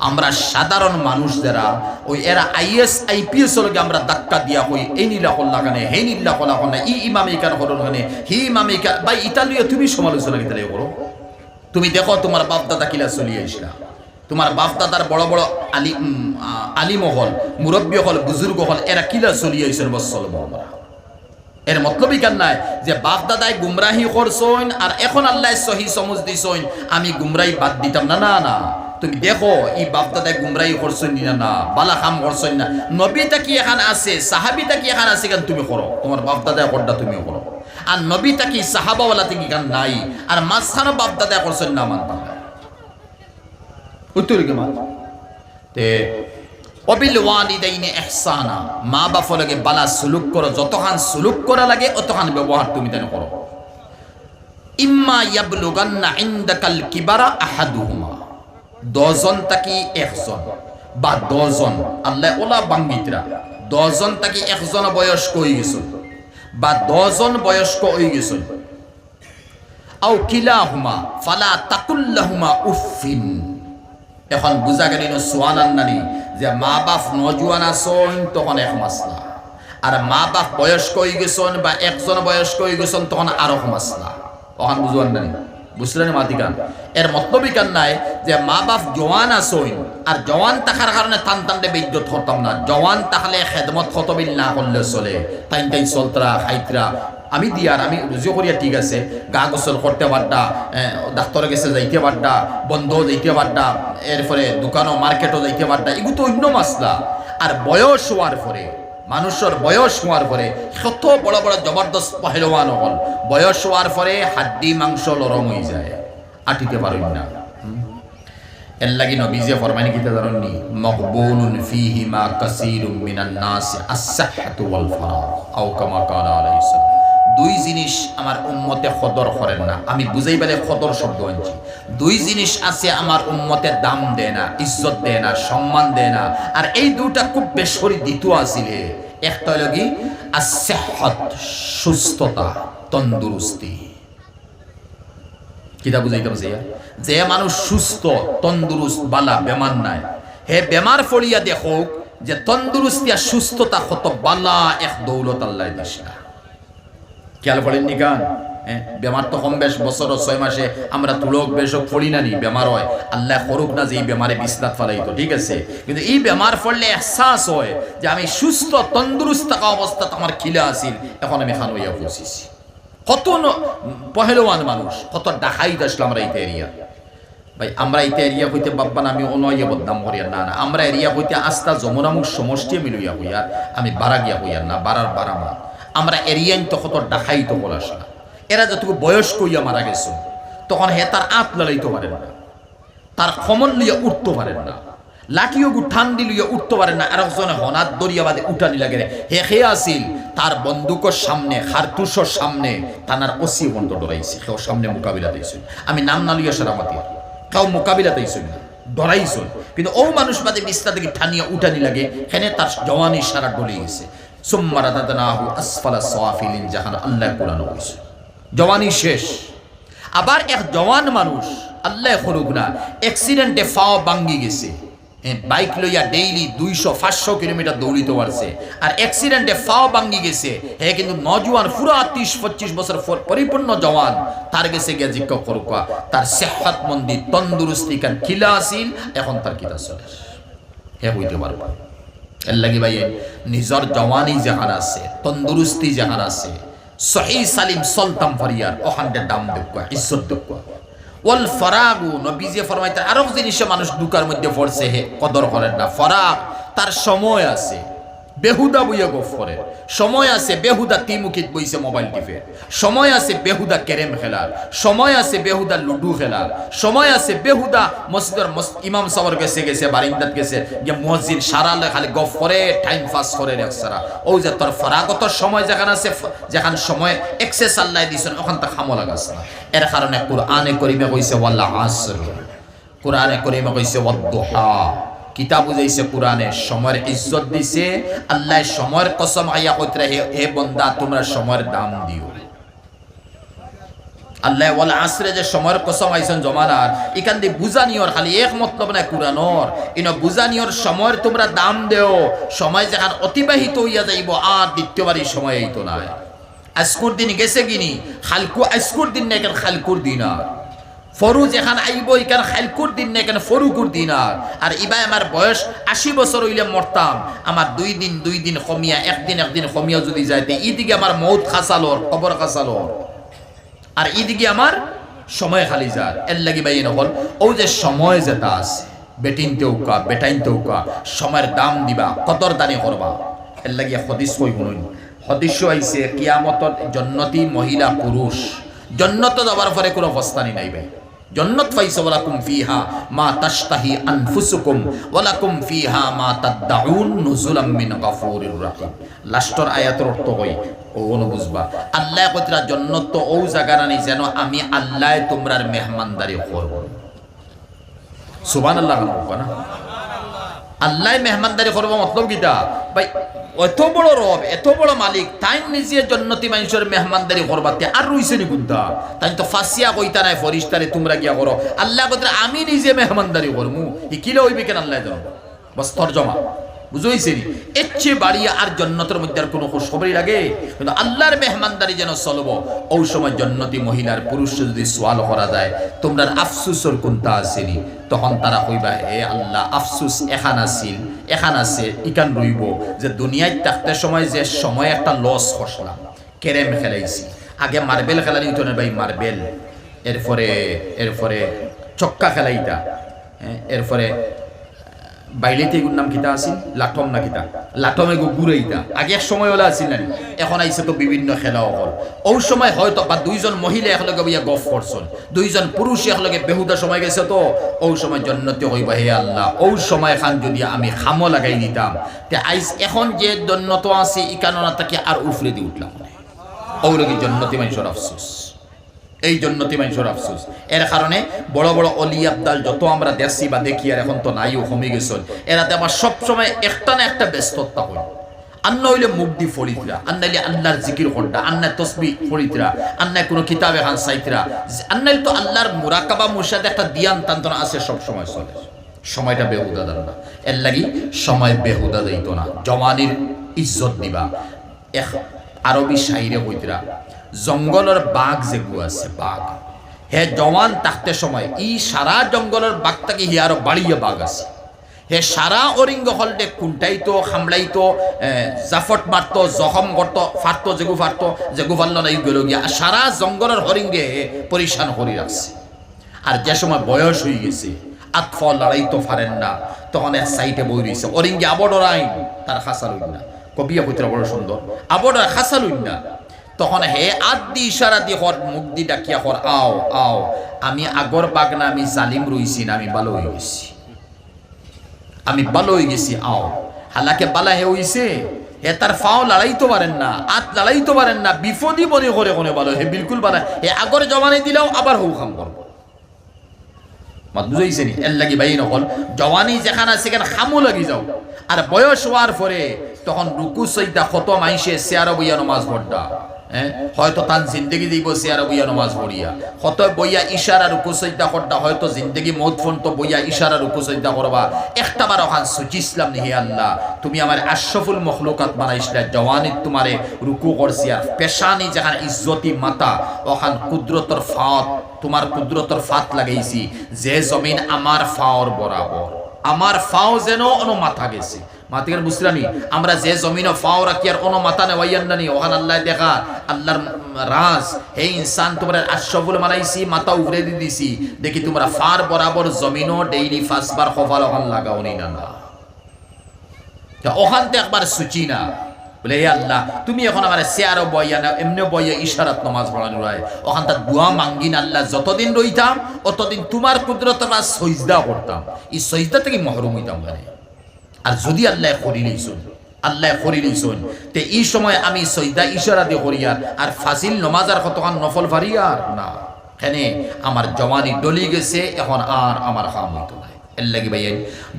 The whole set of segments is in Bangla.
আমরা সাধারণ মানুষ যারা ওই এরা আইএস আইপিএস লগে আমরা ধাক্কা দিয়া হই এই নীলা হল্লা কানে হে নীলা হল্লা কানে ই ইমাম এই কান হরণ কানে হি ইমাম এই কান ভাই ইতালিও তুমি সমালোচনা কিতালে করো তুমি দেখো তোমার বাপ দাদা কিলা চলিয়ে আসলা তোমার বাপ দাদার বড় বড় আলি উম, আ- আলিম হল মুরব্বী হল বুজুর্গ হল এরা কিলা চলিয়ে আইসেন বস চলবো আমরা এর মতলবই কেন নাই যে বাপ দাদাই গুমরাহি করছইন আর এখন আল্লাহ সহি সমজ দিছইন আমি গুমরাহি বাদ দিতাম। না না না। তুমি দেখো ই বাপ দাদাই গুমরাহি করছইন না না, বালা খাম করছইন না। নবী তাকি এখান আছে সাহাবি তাকি এখান আছে কেন তুমি করো? তোমার বাপ দাদাই করডা তুমি করো। আর নবী তাকি সাহাবাওয়ালা থেকে কেন নাই? আর মাঝখানে বাপ দাদাই করছইন না মানতাম না উত্তর মান তে, অবিল ওয়ালিদাইনে ইহসানা, মা বাপ লাগে বালা সুলুক করো, যতখান সুলুক করা লাগে অতখান ব্যবহার তুমি তেন করো। ইম্মা ইয়াবলুগান্না ইনদাকাল কিবারা আহাদুহুমা। দজন তাকি একজন বা দজন আল্লাহ ওলা বাঙ্গিতরা দজন তাকি একজন বয়স্ক হয়ে গেছিল বা দজন বয়স্ক হয়ে গেছিল আও কিলাহুমা, ফালা তাকুল্লাহুমা উফিন এখন বুঝা গেল সোয়ান আন্নানি যে মা বাপ নজুয়ান আসন তখন এক মাসলা আর মা বাপ বয়স্ক হয়ে গেছন বা একজন বয়স্ক হয়ে গেছন, তখন আরও মাসলা ওখান বুঝুয়ান নানি বুঝলেন মাতিকান এর মতলবই কান নাই যে মা বাপ জওয়ান আসইন আর জওয়ান থাকার কারণে টান টানলে বিদ্যুৎ হতাম না জওয়ান তাহলে খেদমত খতবিল না করলে চলে। তাইন তাইন চলতরা খাইতরা আমি দিয়ার আমি রুজু করিয়া ঠিক আছে। গা গোসল করতে পারডা ডাক্তারে গেছে যাইতে পারডা বন্ধ যাইতে পারডা এরপরে দোকানও মার্কেটও যাইতে পারডা এগুলো তো অন্য মাসলা আর বয়স হওয়ার পরে মানুষের বয়স হওয়ার পরে কত বড় বড় জবরদস্ত পহেলওয়ান হল। বয়স হওয়ার পরে হাড্ডি মাংস লরম হয়ে যায়। আটিতে পারেন না। এর লাগি নবীজে ফরমানি কিতা জানেননি? মকবুলুন ফিহি মা কাসীরুম মিনান নাস আস-সাহহাতু ওয়াল ফারাগ আও কামা কালা আলাইহিস সালাম। দুই জিনিস আমার উম্মতে খদর করেন না। আমি বুঝাই পেলে খদর শব্দ আনছি। দুই জিনিস আছে আমার উম্মতে দাম দেয় না, ইজ্জত দেয় না, সম্মান দেয় না। আর এই দুটা খুব বেসরি দিতু আসিলে। একটা হলো কি? সুস্থতা, তন্দুরুস্তি। কিতা বুঝাইতাম যে যে মানুষ সুস্থ, তন্দুরুস্ত, বালা, বেমার নাই। হে বেমার ফড়িয়া দেখো যে তন্দুরুস্তি আর সুস্থতা কত বালা এক দৌলত আল্লাহ দিশা খেয়াল করেন নি গান হ্যাঁ বেমার তো কম বেশ, বছর ছয় মাসে আমরা তুলক, বেশক ফড়ি না নি, বেমার হয়। আল্লাহ করুক না যে এই বেমারে বিস্তার ফেলাইতো ঠিক আছে? কিন্তু এই বেমার ফললে এহসাস হয় যে আমি সুস্থ, তন্দুরুস্ত থাকা অবস্থাতে আমার খিলে আসিল এখন আমি খান হইয়া বসেছি। কত ন- পহেলওয়ান মানুষ, কত ডাকাইত আসলো আমরা এই এরিয়া ভাই, আমরা এই এরিয়া হইতে বাব্বান আমি অনয় বদনাম করিয়া না না, আমরা এরিয়া হইতে আস্তা যমুনামুখ সমষ্টি মিলইয়া হইয়া আমি বাড়া গিয়া হইয়া না বাড়ার বাড়া মা আমরা এরিয়ান তো কত ডাকাইত বলাস না। এরা যতটুকু বয়স্ক হইয়া মারা গেছে, তখন হে তার আত লালাইতে পারেন না। তার খমন লইয়া উঠতে পারেন না। লাঠিও ঠান দি লইয়া উঠতে পারেন না। আর একজনে হনাত দরিয়া বাদে উঠানি লাগে হে হে আসিল, তার বন্দুকর সামনে খারতুসর সামনে তানার অসি বন্ধ ডরাইছে। সেও সামনে মোকাবিলা দিয়েছিল। আমি নাম না লইয়া সারামাতি কেউ মোকাবিলা দিয়েছিল না। ডরাইছিল। কিন্তু ও মানুষ বাদে বিস্তা থেকে ঠানিয়া উঠানি লাগে। হেনে তার জওয়ানি সারা ডলে গেছে। সুম্মারা দাদানাহু আসফালা সাফিলিন জাহান আল্লাহ কোরআন জওয়ানি শেষ। আবার এক জওয়ান মানুষ আল্লাহ করুক না অ্যাক্সিডেন্টে ফাও ভাঙ্গি গেছে। হ্যাঁ, বাইক লইয়া ডেইলি দুইশো পাঁচশো কিলোমিটার দৌড়িতে পারছে। আর অ্যাক্সিডেন্টে ফাও ভাঙ্গি গেছে। হ্যাঁ কিন্তু নজওয়ান পুরা তিরিশ পঁচিশ বছর পর পরিপূর্ণ জওয়ান। তার গেছে গিয়া জিজ্ঞা করুক তার সেহাত মন্দির তন্দুরস্তি কান খিলা আসিল এখন তার কিতা চলে হে হইতে পারবা লাগি ভাই, নিজের জওয়ানি যাহার আছে, তন্দুরুস্তি যাহার আছে। সহি সালিম সলতাম ফরিয়ার ওখানটা দাম দেখুয়া ইজ্জত দেখুয়া ওয়াল ও নবীজে ফরমাইতে আরও জিনিসে মানুষ দুকার মধ্যে পড়ছে হে, কদর করেন না। ফরাগ তার সময় আছে। বেহুদা বইয়া গফ করে সময় আছে বেহুদা তিমুখিত বইছে মোবাইল টিপে। সময় আছে বেহুদা ক্যারেম খেলার সময় আছে বেহুদা লুডু খেলার সময় আছে বেহুদা মসজিদের মস- ইমাম সাবর গেছে গেছে বারিন্দাত গেছে, যে মসজিদ সারালে খালি গফ করে টাইম পাস করে একসারা ও যে তোর ফরাগত সময় যেখানে আছে যেখান সময় এক্সেস আল্লাহ দিছেন ওখান তা খামো লাগাস না। এর কারণে কোরআনে করিমে কইছে ওয়াল্লাহ আসর। কোরআনে করিমে কইছে ওয়াদ্দুহা কিতাব বুঝাইছে কোরআনে। সময়ের ইজ্জত দিছে, আল্লাহ সময়ের কসম আইয়া কইতে হে হে বন্দা, তোমরা সময়ের দাম দিও। আল্লাহ বুঝানিওর খালি তোমরা দাম দেও। সময় যেখান অতিবাহিত হইয়া যাইব, আর দ্বিতীয়বার এই সময় এইতো না আজকুর দিন গেছে গিনি খালকু আজকুর দিন না খালকুর দিন আর। ফরুজ এখান আইব এখান খালকুর দিন না এখান ফরুকুর দিন আর? আর ইবাই আমার বয়স আশি বছর হইলে মরতাম। আমার দুই দিন দুই দিন কমিয়া, একদিন একদিন কমিয়া যদি যাইতে ইদিকে আমার মৌত খাসালোর খবর খাসালোর। আর এদিকে আমার সময় খালি যার এর লাগি বাই নকল ও যে সময় যেটা আছে, বেটিন তেউকা বেটাইন তেউকা সময়ের দাম দিবা কতর দানি করবা। এর লাগি হদিস কই শুনুন। হদিস আইছে কিয়ামতর জন্নতি মহিলা পুরুষ। জন্নত যাবার পরে কোনো অবস্থানি নাই ভাই। জন্নত পাইছে ওয়ালাকুম ফিহা মা তাশতাহি আনফুসুকুম ওয়ালাকুম ফিহা মা তাদদাউন নুজুলাম মিন গাফুরির রাহিম। লাস্টর আয়াতের অর্থ কই? ও বুঝবা আল্লাহ কতরা জন্নত তো ও জায়গা নাই যেন আমি আল্লাহ তোমরার মেহমানদারি করব। সুবহানাল্লাহ না? আল্লাহ মেহমানদারি করব, মতলব গীতা ভাই এত বড় রব, এত বড় মালিক, তাই নিজে জন্নতি মানুষের মেহমানদারি করবাতে আর রইছে নি বুদ্ধা তাই তো ফাঁসিয়া কইতা নাই, ফরিস্তারে তোমরা গিয়া করো। আল্লাহ কইতে আমি নিজে মেহমানদারি করমু। ই কিলে হইবে কেন আল্লাহ জানো? বস তর্জমা। বুঝাইছে নি? এর চেয়ে বাড়িয়ে আর জন্নতের মধ্যে আর কোনো খবরই লাগে? কিন্তু আল্লাহর মেহমানদারি যেন চলব, ওই সময় জন্নতি মহিলার পুরুষ যদি সোয়াল করা যায় তোমরা আফসুসর কোনটা আসেনি তখন তারা কইবা, হে আল্লাহ, আফসুস এখান আসিল এখান আছে ইকান রইব। যে দুনিয়ায় থাকতে সময় যে সময় একটা লস খসলাম। ক্যারেম খেলাইছি। আগে মার্বেল খেলানি না ভাই মার্বেল। এরপরে এরপরে চক্কা খেলাইতা। হ্যাঁ, এরপরে বাইলেতে এগুর নাম কিতা আছিল? লাটম না কিতা? লাটম এগু গুড়াইতা আগে এক সময় হলে আছিল না এখন আইসে তো বিভিন্ন খেলা হল ও সময় হয়তো বা দুইজন মহিলা একলগে বইয়া গফ করছন দুইজন পুরুষ একলগে বেহুদা সময় গেছে তো। ও সময় জন্নতি হইবা হে আল্লাহ। ও সময় খান যদি আমি খামো লাগাই নিতাম। তে আইস এখন যে জন্নত আছে ইকাননা তাকে আর উফরে দিয়ে উঠলাম ও লোক জন্নতি মানুষের আফসোস। এই জন্য মানুষের আফসোস। এর কারণে বড় বড় অলি আবদাল যত আমরা দেখছি বা দেখি, আর এখন তো নাইও কমে গেছেন এরাতে আমার সবসময় একটা না একটা ব্যস্ততা হই আন্ন হইলে মুখ দি ফরিতরা আন্নাইলে আল্লাহর জিকির করটা আন্নায় তসবি ফরিতরা আন্নায় কোনো কিতাব এখান সাইতরা। আন্নাইলে তো আল্লাহর মুরাকাবা মুর্শাদ একটা দিয়ান তান্তনা আছে সব সময় চলে। সময়টা বেহুদা দেন না এর লাগি সময় বেহুদা দিত না। জওয়ানির ইজ্জত দিবা। এক আরবি শাইরে হইতরা জঙ্গলের বাঘ যেগু আছে, বাঘ। হে জওয়ান থাকতে সময়, ই সারা জঙ্গলের বাঘটাকে হি আরও বাড়িয়ে বাঘ আছে। হে সারা অরিঙ্গ হলটে কুন্টাইতো খামলাইতো জাফট মারতো জখম করতো ফারতো যেগু ফারতো যেগু ফারল নাই গেল গিয়া সারা জঙ্গলের হরিঙ্গে পরিশান করি রাখছে আর যে সময় বয়স হয়ে গেছে আতফল লড়াইতো পারেন না, তখন এক সাইটে বই রয়েছে অরিঙ্গে আবডরাইন তার খাসা লইন না কবিয়া কইতরা বড় সুন্দর আবডরা খাসা লইন না তখন হে আদি ইশারা দিয়ে হর মুখ দি ডাকিয়া হর, আও আও। আমি আগর বাগনা আমি জালিম রইছি না, আমি ভালো হয়ে গেছি। আমি ভালো হয়ে গেছি, আও। হালাকে বালা হে হইছে হে তার ফাও লড়াইতে পারেন না, আত লড়াইতে পারেন না, বিপদি মনে করে কোনে ভালো হে বিলকুল বালা, হে আগর জমানে দিলেও আবার হৌ খাম করব মাত বুঝাইছে নি? এর লাগি বাই নকল। জওয়ানি যেখানে সেখানে খামু লাগি যাও। আর বয়স হওয়ার পরে তখন রুকু সইতা খতম মাইসে চেয়ার বইয়া নমাজ পড়তা হ্যাঁ হয়তো তার জিন্দগি দিব চেয়ার বইয়া নমাজ পড়িয়া। কত বইয়া ইশারা রুকু সইতা করতা হয়তো জিন্দগি মত ফোন তো বইয়া ইশারা রুকু সইতা করবা। একটা বার ওখান সুচিসলাম নি হে আল্লাহ, তুমি আমার আশরফুল মখলুকাত বানাইছিলা, জওয়ানিত তোমারে রুকু করছি আর পেশানি যেখানে ইজ্জতি মাতা, ওখান কুদরতর ফাত তোমার কুদরতর ফাত লাগাইছি। যে জমিন আমার ফাওর বরাবর, আমার ফাও যেন অন মাথা গেছে। মাতিকার বুঝলানি আমরা যে জমিন ফাও রাখি আর অন মাথা নেওয়াইয়ান ওখান আল্লাহ দেখা, আল্লাহর রাজ। হে ইনসান তোমরা আশফুল মানাইছি মাথা উগরে দি দিছি। দেখি তোমরা ফার বরাবর জমিনও ডেইলি ফাসবার খফাল ওখান লাগাও নি না ওখান থেকে একবার সুচি না। বলে, হে আল্লাহ, তুমি এখন আমার চেয়ারও বইয়া না এমনি বইয়া ইশারাত নমাজ পড়ানো রায় ওখান তার দোয়া মাঙ্গিন আল্লাহ, যতদিন রইতাম, অতদিন তোমার কুদরত সইজদা করতাম। এই সইজদা থেকে মহরুম হইতাম মানে। আর যদি আল্লাহ করি শোন আল্লাহ করি শোন তে এই সময় আমি সৈদা ইশারা দিয়ে করিয়ার আর ফাজিল নমাজার কতক্ষণ নফল ভারিয়ার না। এখানে আমার জওয়ানি ডলি গেছে, এখন আর আমার হাম হইতো না এর লাগে ভাই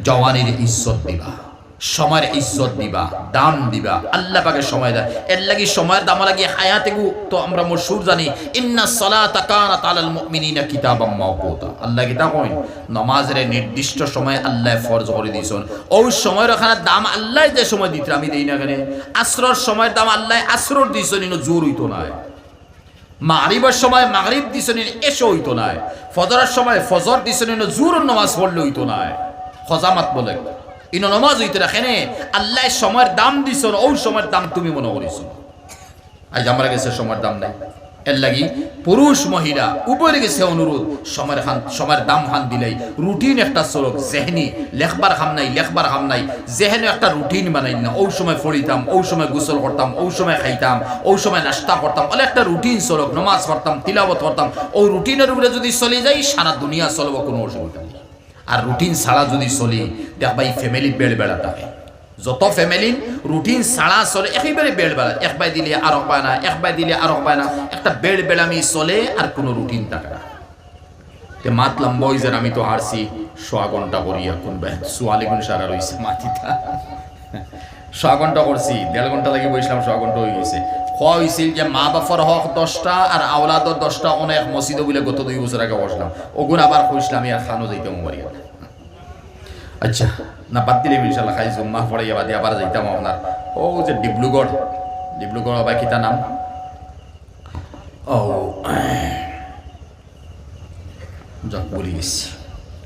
জওয়ানির ইজ্জত দিবা। সময়ের ইজ্জত দিবা দাম দিবা, আল্লাহ পাকে সময় দেয়। এর লাগি সময়ের দাম লাগি হায়াতে গু তো আমরা মশহুর জানি, ইন্না সালাতা কানাত আলাল মুমিনিনা কিতাবাম মাওকুতা। আল্লাহ কিতা কইন? নমাজের নির্দিষ্ট সময় আল্লাহ ফরজ করে দিয়েছেন। ওই সময়ের ওখানে দাম আল্লাহ যে সময় দিতে, আমি দেই না কেন? আসরর সময়ের দাম আল্লাহ আসরর দিয়েছেন, ইনো জোর হইতো না মাগরিবের সময় মাগরিব দিছেন এসে হইতো না ফজরের সময় ফজর দিছেন জোর নামাজ পড়লে হইতো না খজামাত বলে। ইনো নমাজ হইতে রাখেনে আল্লাহ সময়ের দাম দিছেন ওই সময়ের দাম তুমি মনে করিস আজ আমরা গেছে সময়ের দাম নাই। এর লাগি পুরুষ, মহিলা উপরে গেছে অনুরোধ, সময়ের খান সময়ের দাম খান দিলেই। রুটিন একটা চলক, জেহনি, লেখবার খাম নাই, লেখবার খাম নাই। জেহেনে একটা রুটিন বানাই না, ওই সময় ফড়িতাম ওই সময় গোসল করতাম, ওই সময় খাইতাম, ওই সময় নাস্তা করতাম ওলে একটা রুটিন চলক, নমাজ পড়তাম তিলাবত করতাম। ওই রুটিনের উপরে যদি চলে যাই, সারা দুনিয়া চলব, কোনো অসুবিধা আর রুটিন ছাড়া যদি চলি দেখবা এই ফ্যামিলি বেড় বেড়া থাকে। যত ফ্যামিলি রুটিন ছাড়া চলে একেবারে বেড় বেড়া একবার দিলে আর পায় না একবার দিলে আর পায় না। একটা বেড় বেড়ামি চলে আর কোনো রুটিন থাকে না। তে মাতলাম বইজের আমি তো হারছি, সোয়া ঘণ্টা করিয়া কোন সোয়ালি কোন সারা রইছে মাটিটা সোয়া ঘণ্টা করছি দেড় ঘণ্টা লাগে বসলাম সোয়া ঘণ্টা হয়ে গেছে। হওয়া হয়েছিল যে মা বাপর হক দশটা আর আওলাদর দশটা অনেক মসজিদ বলে গত দুই বছর আগে বসলাম ওগুন আবার কইসলাম আর খানো যাইতে মরিয়া আচ্ছা না বাদ দিলে ইনশাল্লাহ খাই জুম্মা পড়াইয়া বাদে আবার যাইতাম আপনার ও যে ডিব্লুগড় ডিব্লুগড় আবার কিতা নাম? ও যাক বলি গেছি।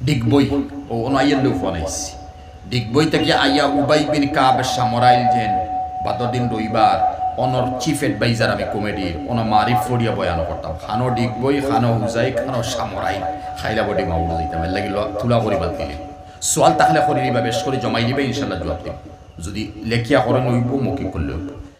ডিগবই ও অন আইয়ের লোক বানাইছি ডিগবই থেকে আইয়া উবাই বিন কাব সামরাইল যেন বাদদিন রবিবার অনর চিফ এডভাইজার আমি কমেডির অন মারিফ ফরিয়া বয়ান করতাম। খানো ডিগবই খানো হুজাই, খানো সামরাই। খাইলা বডি মাউড় দিতাম, এর লাগি তুলা করি বাদ দিলে। সোয়াল তাহলে করি নিবা বেশ করে জমাই দিবে ইনশাল্লাহ জবাব দিম। যদি লেখিয়া করেন, ওইব মকি করলে